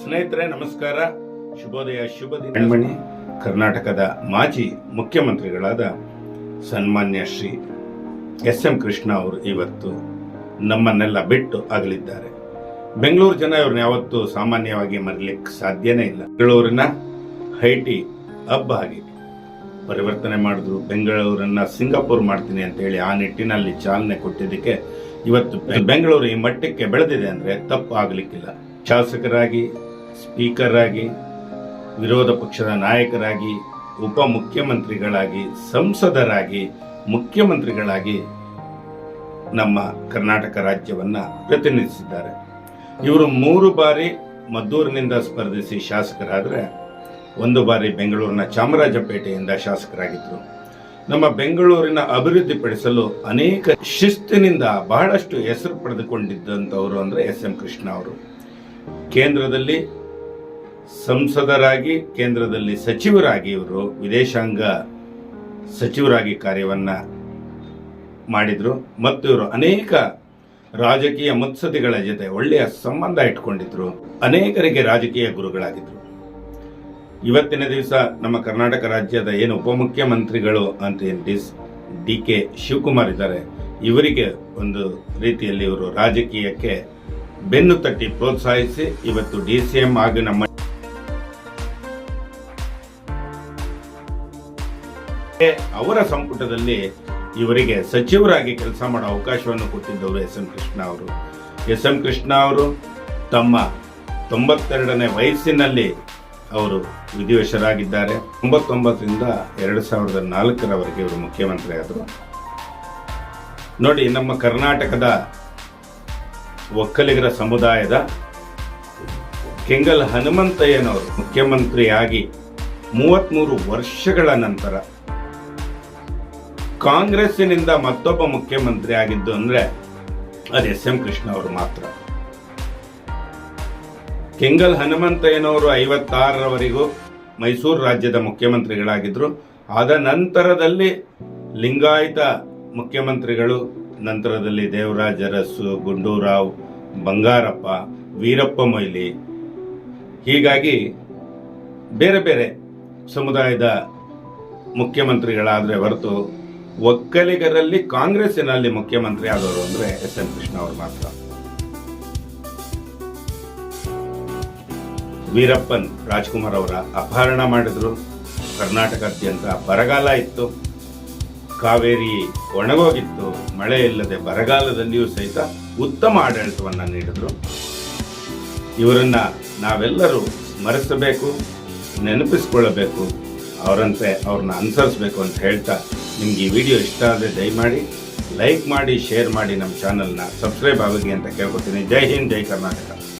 ಸ್ನೇಹಿತರೆ ನಮಸ್ಕಾರ. ಶುಭೋದಯ ಶುಭ ದಿನ. ಕರ್ನಾಟಕದ ಮಾಜಿ ಮುಖ್ಯಮಂತ್ರಿಗಳಾದ ಸನ್ಮಾನ್ಯ ಶ್ರೀ ಎಸ್ ಎಂ ಕೃಷ್ಣ ಅವರು ಇವತ್ತು ನಮ್ಮನ್ನೆಲ್ಲ ಬಿಟ್ಟು ಅಗಲಿದ್ದಾರೆ. ಬೆಂಗಳೂರು ಜನ ಇವ್ರನ್ನ ಯಾವತ್ತೂ ಸಾಮಾನ್ಯವಾಗಿ ಮರಲಿಕ್ಕೆ ಸಾಧ್ಯನೇ ಇಲ್ಲ. ಬೆಂಗಳೂರಿನ ಹೈಟಿ ಹಬ್ಬ ಆಗಿ ಪರಿವರ್ತನೆ ಮಾಡಿದ್ರು ಬೆಂಗಳೂರನ್ನ ಸಿಂಗಾಪುರ್ ಮಾಡ್ತೀನಿ ಅಂತ ಹೇಳಿ ಆ ನಿಟ್ಟಿನಲ್ಲಿ ಚಾಲನೆ ಕೊಟ್ಟಿದ್ದಕ್ಕೆ ಇವತ್ತು ಬೆಂಗಳೂರು ಈ ಮಟ್ಟಕ್ಕೆ ಬೆಳೆದಿದೆ ಅಂದ್ರೆ ತಪ್ಪು ಆಗಲಿಕ್ಕಿಲ್ಲ. ಶಾಸಕರಾಗಿ ಸ್ಪೀಕರ್ ಆಗಿ, ವಿರೋಧ ಪಕ್ಷದ ನಾಯಕರಾಗಿ, ಉಪ ಮುಖ್ಯಮಂತ್ರಿಗಳಾಗಿ, ಸಂಸದರಾಗಿ, ಮುಖ್ಯಮಂತ್ರಿಗಳಾಗಿ ನಮ್ಮ ಕರ್ನಾಟಕ ರಾಜ್ಯವನ್ನ ಪ್ರತಿನಿಧಿಸಿದ್ದಾರೆ. ಇವರು ಮೂರು ಬಾರಿ ಮದ್ದೂರಿನಿಂದ ಸ್ಪರ್ಧಿಸಿ ಶಾಸಕರಾದರೆ, ಒಂದು ಬಾರಿ ಬೆಂಗಳೂರಿನ ಚಾಮರಾಜಪೇಟೆಯಿಂದ ಶಾಸಕರಾಗಿದ್ದರು ನಮ್ಮ ಬೆಂಗಳೂರಿನ ಅಭಿವೃದ್ಧಿಪಡಿಸಲು ಅನೇಕ ಶಿಸ್ತಿನಿಂದ ಬಹಳಷ್ಟು ಹೆಸರು ಪಡೆದುಕೊಂಡಿದ್ದಂಥವರು ಅಂದರೆ ಎಸ್ ಎಂ ಕೃಷ್ಣ ಅವರು. ಕೇಂದ್ರದಲ್ಲಿ ಸಂಸದರಾಗಿ, ಕೇಂದ್ರದಲ್ಲಿ ಸಚಿವರಾಗಿ ಇವರು ವಿದೇಶಾಂಗ ಸಚಿವರಾಗಿ ಕಾರ್ಯವನ್ನ ಮಾಡಿದ್ರು. ಮತ್ತು ಇವರು ಅನೇಕ ರಾಜಕೀಯ ಮುತ್ಸದಿಗಳ ಜೊತೆ ಒಳ್ಳೆಯ ಸಂಬಂಧ ಇಟ್ಕೊಂಡಿದ್ರು. ಅನೇಕರಿಗೆ ರಾಜಕೀಯ ಗುರುಗಳಾಗಿದ್ರು. ಇವತ್ತಿನ ದಿವಸ ನಮ್ಮ ಕರ್ನಾಟಕ ರಾಜ್ಯದ ಏನು ಉಪಮುಖ್ಯಮಂತ್ರಿಗಳು ಅಂತ ಏನು ಡಿಸ್ ಡಿ ಕೆ ಶಿವಕುಮಾರ್ ಇದ್ದಾರೆ, ಇವರಿಗೆ ಒಂದು ರೀತಿಯಲ್ಲಿ ಇವರು ರಾಜಕೀಯಕ್ಕೆ ಬೆನ್ನು ತಟ್ಟಿ ಪ್ರೋತ್ಸಾಹಿಸಿ ಇವತ್ತು ಡಿ ಸಿ ಎಂ ಹಾಗೂ ನಮ್ಮ ಅವರ ಸಂಪುಟದಲ್ಲಿ ಇವರಿಗೆ ಸಚಿವರಾಗಿ ಕೆಲಸ ಮಾಡೋ ಅವಕಾಶವನ್ನು ಕೊಟ್ಟಿದ್ದವರು ಎಸ್ ಎಂ ಕೃಷ್ಣ ಅವರು. ಎಸ್ ಎಂ ಕೃಷ್ಣ ಅವರು ತಮ್ಮ ತೊಂಬತ್ತೆರಡನೇ ವಯಸ್ಸಿನಲ್ಲಿ ಅವರು ವಿಧಿವಶರಾಗಿದ್ದಾರೆ. ತೊಂಬತ್ತೊಂಬತ್ತರಿಂದ ಎರಡು ಸಾವಿರದ ನಾಲ್ಕರವರೆಗೆ ಇವರು ಮುಖ್ಯಮಂತ್ರಿ ಆದರು ನೋಡಿ, ನಮ್ಮ ಕರ್ನಾಟಕದ ಒಕ್ಕಲಿಗರ ಸಮುದಾಯದ ಕೆಂಗಲ್ ಹನುಮಂತಯ್ಯನವರು ಮುಖ್ಯಮಂತ್ರಿಯಾಗಿ ಮೂವತ್ಮೂರು ವರ್ಷಗಳ ನಂತರ ಕಾಂಗ್ರೆಸ್ಸಿನಿಂದ ಮತ್ತೊಬ್ಬ ಮುಖ್ಯಮಂತ್ರಿ ಆಗಿದ್ದು ಅಂದ್ರೆ ಅದು ಎಸ್ ಎಂ ಕೃಷ್ಣ ಅವರು ಮಾತ್ರ. ಕೆಂಗಲ್ ಹನುಮಂತಯ್ಯನವರು ಐವತ್ತಾರರವರೆಗೂ ಮೈಸೂರು ರಾಜ್ಯದ ಮುಖ್ಯಮಂತ್ರಿಗಳಾಗಿದ್ದರು ಆದ ನಂತರದಲ್ಲಿ ಲಿಂಗಾಯತ ಮುಖ್ಯಮಂತ್ರಿಗಳು, ನಂತರದಲ್ಲಿ ದೇವರಾಜ ಅರಸು, ಗುಂಡೂರಾವ್, ಬಂಗಾರಪ್ಪ, ವೀರಪ್ಪ ಮೊಯ್ಲಿ. ಹೀಗಾಗಿ ಬೇರೆ ಬೇರೆ ಸಮುದಾಯದ ಮುಖ್ಯಮಂತ್ರಿಗಳಾದರೆ ಹೊರತು ಒಕ್ಕಲಿಗರಲ್ಲಿ ಕಾಂಗ್ರೆಸ್ಸಿನಲ್ಲಿ ಮುಖ್ಯಮಂತ್ರಿ ಆದವರು ಅಂದ್ರೆ ಎಸ್ ಎನ್ ಕೃಷ್ಣ ಅವರು ಮಾತ್ರ. ವೀರಪ್ಪನ್, ರಾಜ್ಕುಮಾರ್ ಅವರ ಅಪಹರಣ ಮಾಡಿದ್ರು. ಕರ್ನಾಟಕಾದ್ಯಂತ ಬರಗಾಲ ಇತ್ತು. ಕಾವೇರಿ ಒಣಗೋಗಿತ್ತು. ಮಳೆ ಇಲ್ಲದೆ ಬರಗಾಲದಲ್ಲಿಯೂ ಸಹಿತ ಉತ್ತಮ ಆಡಳಿತವನ್ನು ನೀಡಿದ್ರು. ಇವರನ್ನ ನಾವೆಲ್ಲರೂ ಸ್ಮರಿಸಬೇಕು, ನೆನಪಿಸ್ಕೊಳ್ಳಬೇಕು. ಅವರಂತೆ ಅವ್ರನ್ನ ಅನುಸರಿಸಬೇಕು ಅಂತ ಹೇಳ್ತಾ ನಿಮ್ಗೆ ಈ ವಿಡಿಯೋ ಇಷ್ಟ ಆದರೆ ದಯಮಾಡಿ ಲೈಕ್ ಮಾಡಿ, ಶೇರ್ ಮಾಡಿ ನಮ್ಮ ಚಾನಲ್ನ. ಸಬ್ಸ್ಕ್ರೈಬ್ ಆಗೋಗಿ ಅಂತ ಕೇಳ್ಕೊತೀನಿ. ಜೈ ಹಿಂದ್, ಜೈ ಕರ್ನಾಟಕ.